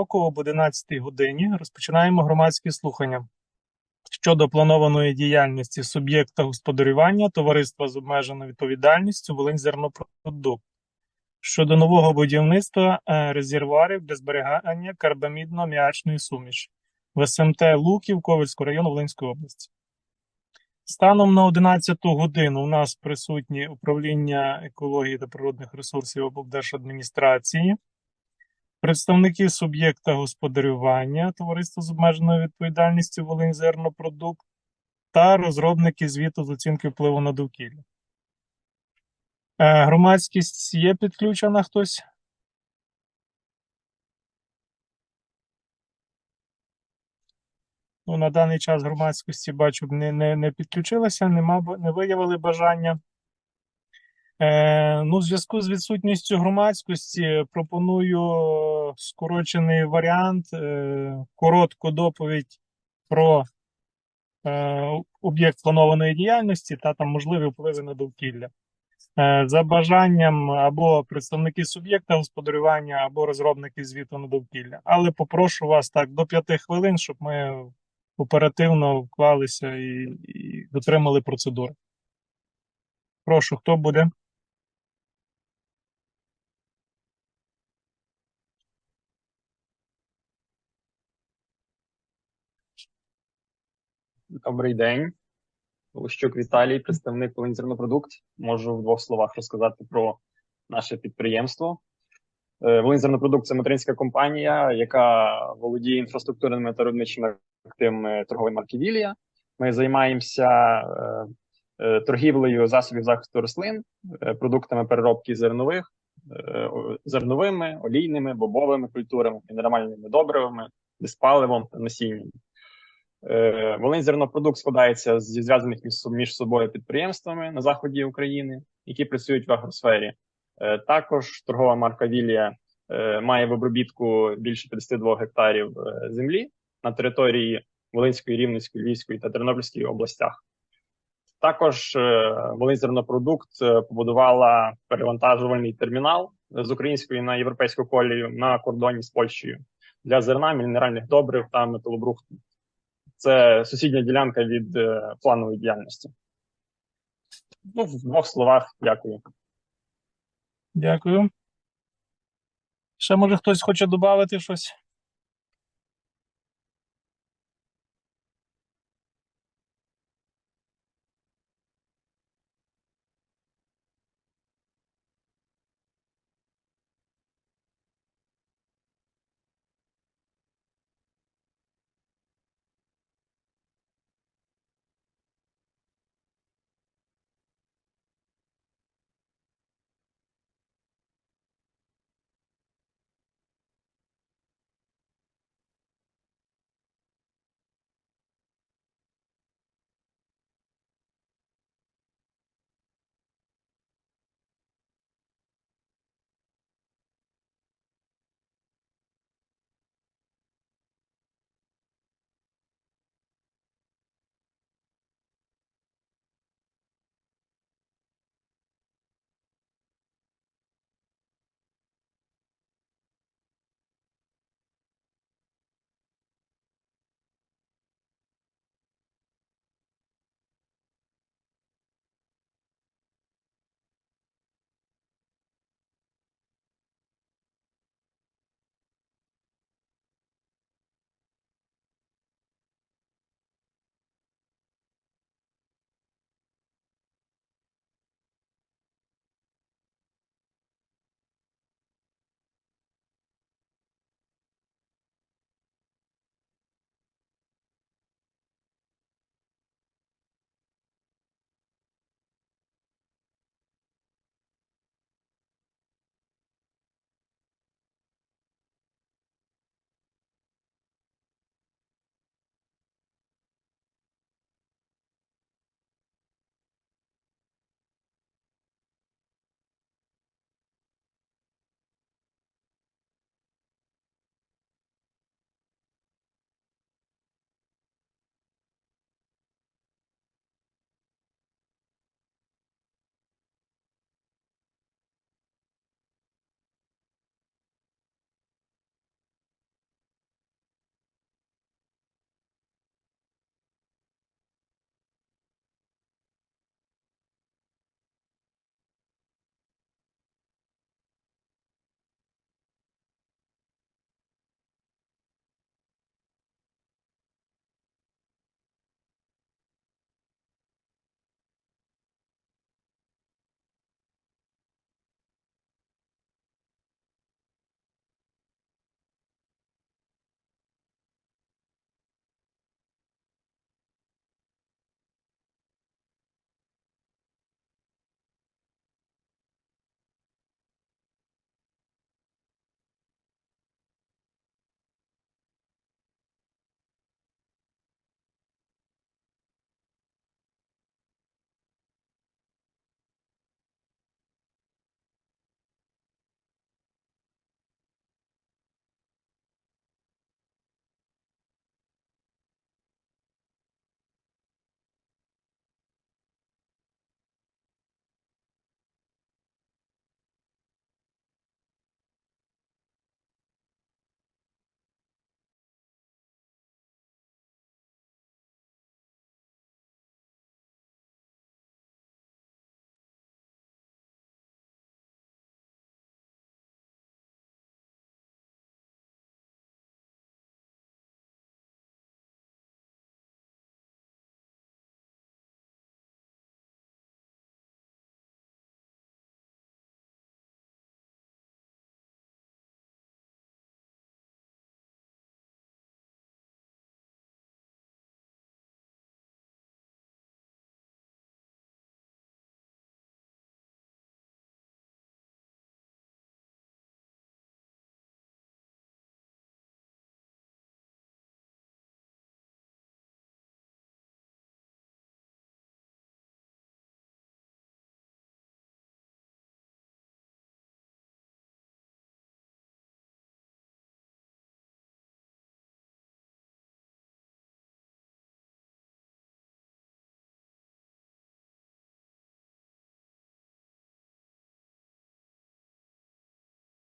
року об 11 годині розпочинаємо громадські слухання щодо планованої діяльності суб'єкта господарювання товариства з обмеженою відповідальністю Волиньзернопродукт щодо нового будівництва е, резервуарів для зберігання карбамідно-м'ячної суміші в СМТ Луків Ковальського району Волинської області. Станом на 11 годину у нас присутні управління екології та природних ресурсів облдержадміністрації, представники суб'єкта господарювання товариства з обмеженою відповідальністю Волиньзернопродукт та розробники звіту з оцінки впливу на довкілля. Е, Громадськість є підключена хтось? Ну, на даний час громадськості бачу, не, не, не підключилася, нема, не виявили бажання. Е, ну, в зв'язку з відсутністю громадськості пропоную скорочений варіант, е, коротку доповідь про е, об'єкт планованої діяльності та там можливі впливи на довкілля. За бажанням або представники суб'єкта господарювання, або розробники звіту на довкілля. Але попрошу вас так до п'яти хвилин, щоб ми оперативно вклалися і, і дотримали процедури. Прошу, хто буде? Добрий день. Лущук Віталій, представник Волиньзернопродукт. Можу в двох словах розказати про наше підприємство. Е, Волиньзернопродукт – це материнська компанія, яка володіє інфраструктурними та виробничими активами торгової марки Вілія. Ми займаємося е, е, торгівлею засобів захисту рослин, е, продуктами переробки зернових, е, зерновими, олійними, бобовими культурами, мінеральними добривами, диспаливом та насінням. Е, Волинь зернопродукт складається зі зв'язаних між, собою підприємствами на заході України, які працюють в агросфері. Е, Також торгова марка Вілія е, має в обробітку більше 52 гектарів землі на території Волинської, Рівненської, Львівської та Тернопільської областях. Також Волинь зернопродукт побудувала перевантажувальний термінал з української на європейську колію на кордоні з Польщею для зерна, мінеральних добрив та металобрухту. Це сусідня ділянка від е, планової діяльності. Ну, в двох словах, дякую. Дякую. Ще може хтось хоче додати щось?